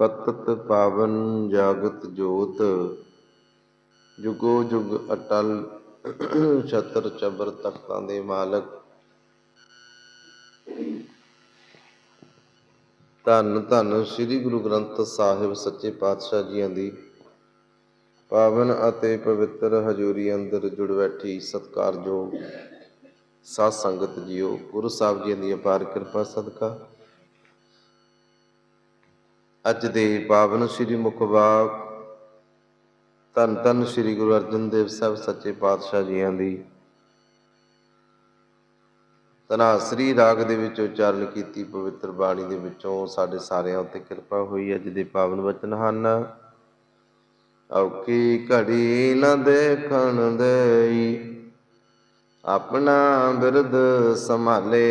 ਪਤਤ ਪਾਵਨ ਜਾਗਤ ਜੋਤ, ਜੁਗੋ ਜੁਗ ਅਟਲ ਛਤਰ ਚਬਰ ਤਖਤਾਂ ਦੇ ਮਾਲਕ। ਧੰਨ ਧੰਨ ਸ੍ਰੀ ਗੁਰੂ ਗ੍ਰੰਥ ਸਾਹਿਬ ਸੱਚੇ ਪਾਤਸ਼ਾਹ ਜੀਆਂ ਦੀ। ਪਾਵਨ ਅਤੇ ਪਵਿੱਤਰ ਹਜ਼ੂਰੀ ਅੰਦਰ ਜੁੜ ਬੈਠੀ ਸਤਿਕਾਰਯੋਗ ਸਾਧ ਸੰਗਤ ਜੀਓ, ਗੁਰੂ ਸਾਹਿਬ ਜੀ ਦੀ ਅਪਾਰ ਕਿਰਪਾ, ਸਦਕਾ। ਅੱਜ ਦੇ ਪਾਵਨ ਸ੍ਰੀ ਮੁਖਵਾਕ ਧੰਨ ਧੰਨ ਸ੍ਰੀ ਗੁਰੂ ਅਰਜਨ ਦੇਵ ਸਾਹਿਬ ਸੱਚੇ ਪਾਤਸ਼ਾਹ ਜੀਆਂ ਦੀ। ਤਨਾਸਰੀ ਰਾਗ ਦੇ ਵਿੱਚ ਉਚਾਰਨ ਕੀਤੀ ਪਵਿੱਤਰ ਬਾਣੀ ਦੇ ਵਿੱਚੋਂ ਸਾਡੇ ਸਾਰਿਆਂ ਉੱਤੇ ਕਿਰਪਾ ਹੋਈ ਅੱਜ ਦੇ ਪਾਵਨ ਵਚਨ ਹਨ। ਔਕੀ ਘੜੀ ਨ ਦੇਖਣ ਦੇਈ, ਆਪਣਾ ਬਿਰਦ ਸੰਭਾਲੇ।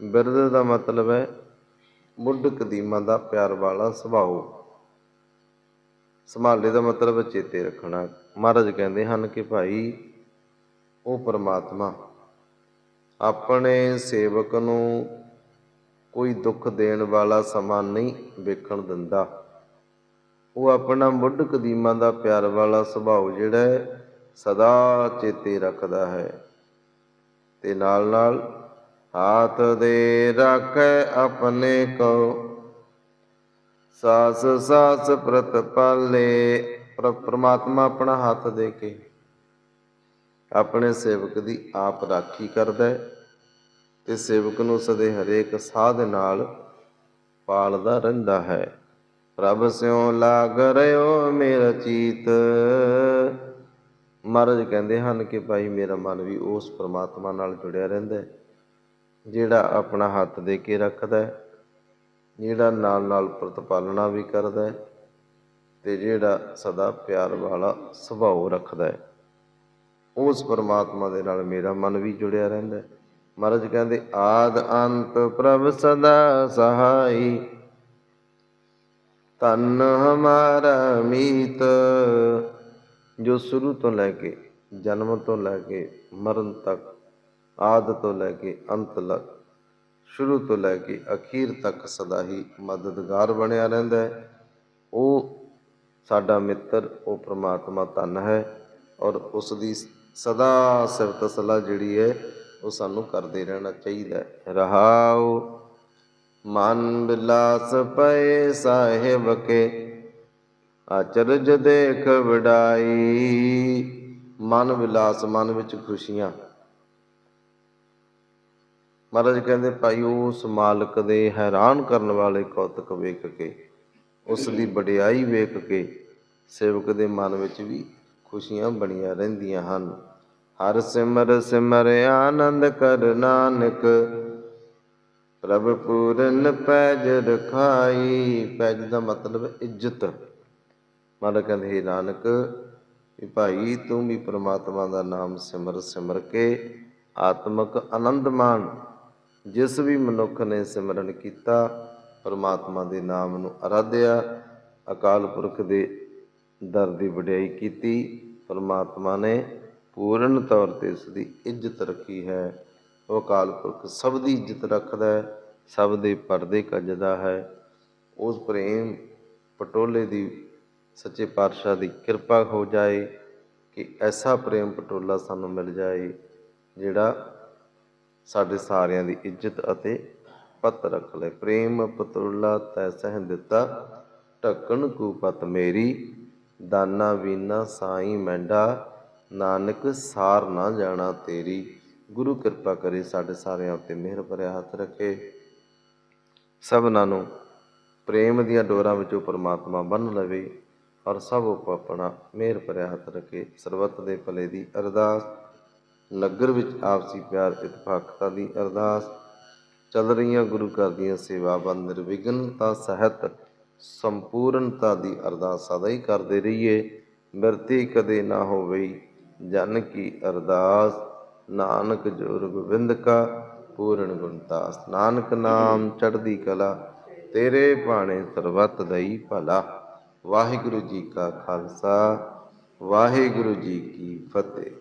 ਬਿਰਦ ਦਾ ਮਤਲਬ ਹੈ ਮੁੱਢ ਕਦੀਮਾਂ ਦਾ ਪਿਆਰ ਵਾਲਾ ਸੁਭਾਅ। ਸੰਭਾਲੇ ਦਾ ਮਤਲਬ ਚੇਤੇ ਰੱਖਣਾ। ਮਹਾਰਾਜ ਕਹਿੰਦੇ ਹਨ ਕਿ ਭਾਈ, ਉਹ ਪਰਮਾਤਮਾ, ਆਪਣੇ ਸੇਵਕ ਨੂੰ ਕੋਈ ਦੁੱਖ ਦੇਣ ਵਾਲਾ ਸਮਾਂ ਨਹੀਂ ਵੇਖਣ ਦਿੰਦਾ। ਉਹ ਆਪਣਾ ਮੁੱਢ ਕਦੀਮਾਂ ਦਾ ਪਿਆਰ ਵਾਲਾ ਸੁਭਾਅ ਜਿਹੜਾ ਹੈ, ਸਦਾ ਚੇਤੇ ਰੱਖਦਾ ਹੈ। ਤੇ ਨਾਲ ਨਾਲ ਹਾਥ ਦੇ ਰੱਖੈ ਆਪਣੇ ਕੋ ਸਾਸ ਸਾਸ ਪ੍ਰਤਪਾਲੇ ਪ੍ਰਮਾਤਮਾ ਆਪਣਾ ਹੱਥ ਦੇ ਕੇ ਆਪਣੇ ਸੇਵਕ ਦੀ ਆਪ ਰਾਖੀ ਕਰਦਾ ਹੈ ਤੇ ਸੇਵਕ ਨੂੰ ਸਦੇ ਹਰੇਕ ਸਾਹ ਦੇ ਨਾਲ ਪਾਲਦਾ ਰਹਿੰਦਾ ਹੈ। ਪ੍ਰਭ ਸਿਉ ਲਾਗ ਰਿਓ ਮੇਰਾ ਚੀਤ। ਮਹਾਰਾਜ ਕਹਿੰਦੇ ਹਨ ਕਿ ਭਾਈ, ਮੇਰਾ ਮਨ ਵੀ ਉਸ ਪ੍ਰਮਾਤਮਾ ਨਾਲ ਜੁੜਿਆ ਰਹਿੰਦਾ ਹੈ। ਜਿਹੜਾ ਆਪਣਾ ਹੱਥ ਦੇ ਕੇ ਰੱਖਦਾ ਹੈ, ਜਿਹੜਾ ਨਾਲ ਨਾਲ ਪ੍ਰਤਪਾਲਣਾ ਵੀ ਕਰਦਾ ਹੈ ਤੇ ਜਿਹੜਾ ਸਦਾ ਪਿਆਰ ਵਾਲਾ ਸੁਭਾਅ ਰੱਖਦਾ ਹੈ। ਉਸ ਪਰਮਾਤਮਾ ਦੇ ਨਾਲ ਮੇਰਾ ਮਨ ਵੀ ਜੁੜਿਆ ਰਹਿੰਦਾ ਹੈ। ਮਹਾਰਾਜ ਕਹਿੰਦੇ, ਆਦ ਅੰਤ ਪ੍ਰਭ ਸਦਾ ਸਹਾਈ ਤਨ ਹਮਾਰਾ ਮੀਤ, ਜੋ ਸ਼ੁਰੂ ਤੋਂ ਲੈ ਕੇ ਜਨਮ ਤੋਂ ਲੈ ਕੇ ਮਰਨ ਤੱਕ ਆਦ ਤੋਂ ਲੈ ਕੇ ਅੰਤ ਤੱਕ, ਸ਼ੁਰੂ ਤੋਂ ਲੈ ਕੇ ਅਖੀਰ ਤੱਕ ਸਦਾ ਹੀ ਮਦਦਗਾਰ ਬਣਿਆ ਰਹਿੰਦਾ ਹੈ। ਉਹ ਸਾਡਾ ਮਿੱਤਰ, ਉਹ ਪ੍ਰਮਾਤਮਾ ਧਨ ਹੈ ਔਰ ਉਸ ਦੀ ਸਦਾ ਸਿਫਤ ਸਲਾਹ ਜਿਹੜੀ ਹੈ, ਉਹ ਸਾਨੂੰ ਕਰਦੇ ਰਹਿਣਾ ਚਾਹੀਦਾ ਹੈ। ਰਹਾਉ ਮਨ ਬਿਲਾਸ ਪਏ ਸਾਹਿਬ ਕੇ ਅਚਰਜ ਦੇਖ ਵਡਾਈ। ਮਨ ਵਿਲਾਸ ਮਨ ਵਿੱਚ ਖੁਸ਼ੀਆਂ ਮਹਾਰਾਜ ਕਹਿੰਦੇ, ਭਾਈ, ਉਸ ਮਾਲਕ ਦੇ ਹੈਰਾਨ ਕਰਨ ਵਾਲੇ ਕੌਤਕ ਵੇਖ ਕੇ, ਉਸ ਦੀ ਵਡਿਆਈ ਵੇਖ ਕੇ ਸੇਵਕ ਦੇ ਮਨ ਵਿੱਚ ਵੀ ਖੁਸ਼ੀਆਂ ਬਣੀਆਂ ਰਹਿੰਦੀਆਂ ਹਨ। ਹਰ ਸਿਮਰ ਸਿਮਰ ਆਨੰਦ ਕਰ ਨਾਨਕ, ਪ੍ਰਭ ਪੂਰਨ ਪੈਜ ਰਖਾਈ। ਪੈਜ ਦਾ ਮਤਲਬ ਇੱਜ਼ਤ। ਮਹਾਰਾਜ ਕਹਿੰਦੇ, ਹੈ ਨਾਨਕ, ਵੀ ਭਾਈ, ਤੂੰ ਵੀ ਪ੍ਰਮਾਤਮਾ ਦਾ ਨਾਮ ਸਿਮਰ ਸਿਮਰ ਕੇ ਆਤਮਿਕ ਆਨੰਦ ਮਾਣ। ਜਿਸ ਵੀ ਮਨੁੱਖ ਨੇ ਸਿਮਰਨ ਕੀਤਾ, ਪਰਮਾਤਮਾ ਦੇ ਨਾਮ ਨੂੰ ਅਰਾਧਿਆ, ਅਕਾਲ ਪੁਰਖ ਦੇ ਦਰ ਦੀ ਵਡਿਆਈ ਕੀਤੀ, ਪਰਮਾਤਮਾ ਨੇ ਪੂਰਨ ਤੌਰ ਤੇ ਉਸ ਦੀ ਇੱਜ਼ਤ ਰੱਖੀ ਹੈ। ਉਹ ਅਕਾਲ ਪੁਰਖ ਸਭ ਦੀ ਇੱਜ਼ਤ ਰੱਖਦਾ ਹੈ, ਸਭ ਦੇ ਪਰਦੇ ਕੱਜਦਾ ਹੈ। ਉਸ ਪ੍ਰੇਮ ਪਟੋਲੇ ਦੀ ਸੱਚੇ ਪਾਤਸ਼ਾਹ ਦੀ ਕਿਰਪਾ ਹੋ ਜਾਏ ਕਿ ਐਸਾ ਪ੍ਰੇਮ ਪਟੋਲਾ ਸਾਨੂੰ ਮਿਲ ਜਾਏ, ਜਿਹੜਾ ਸਾਡੇ ਸਾਰਿਆਂ ਦੀ ਇੱਜ਼ਤ ਅਤੇ ਪਤ ਰੱਖ ਲੈ। ਪ੍ਰੇਮ ਪਤੋਲਾ ਤੈ ਸਹਿ ਦਿੱਤਾ, ਢੱਕਣ ਕੂ ਪਤ ਮੇਰੀ, ਦਾਨਾ ਵੀਨਾ ਸਾਈ ਮੈਂਡਾ, ਨਾਨਕ ਸਾਰ ਨਾ ਜਾਣਾ ਤੇਰੀ। ਗੁਰੂ ਕਿਰਪਾ ਕਰੇ ਸਾਡੇ ਸਾਰਿਆਂ ਉੱਤੇ ਮਿਹਰ ਭਰਿਆ ਹੱਥ ਰੱਖੇ। ਸਭਨਾਂ ਨੂੰ ਪ੍ਰੇਮ ਦੀਆਂ ਡੋਰਾਂ ਵਿੱਚੋਂ ਪਰਮਾਤਮਾ ਬੰਨ ਲਵੇ ਔਰ ਸਭ ਉਪ ਆਪਣਾ ਮਿਹਰ ਭਰਿਆ ਹੱਥ ਰੱਖੇ। ਸਰਬੱਤ ਦੇ ਭਲੇ ਦੀ ਅਰਦਾਸ। ਨਗਰ ਵਿੱਚ ਆਪਸੀ ਪਿਆਰ, ਇਤਫਾਕਤਾ ਦੀ ਅਰਦਾਸ ਚੱਲ ਰਹੀਆਂ ਗੁਰੂ ਘਰ ਦੀਆਂ ਸੇਵਾਵਾਂ ਨਿਰਵਿਘਨਤਾ ਸਹਿਤ ਸੰਪੂਰਨਤਾ ਦੀ ਅਰਦਾਸ ਸਦਾ ਹੀ ਕਰਦੇ ਰਹੀਏ। ਮਿਰਤੀ ਕਦੇ ਨਾ ਹੋਵੇ ਜਨ ਕੀ ਅਰਦਾਸ। ਨਾਨਕ ਜੋਰ ਗੋਬਿੰਦ ਕਾ, ਪੂਰਨ ਗੁਣਤਾਸ ਨਾਨਕ ਨਾਮ ਚੜ੍ਹਦੀ ਕਲਾ, ਤੇਰੇ ਭਾਣੇ ਸਰਬੱਤ ਦਈ ਭਲਾ। ਵਾਹਿਗੁਰੂ ਜੀ ਕਾ ਖਾਲਸਾ, ਵਾਹਿਗੁਰੂ ਜੀ ਕੀ ਫਤਿਹ।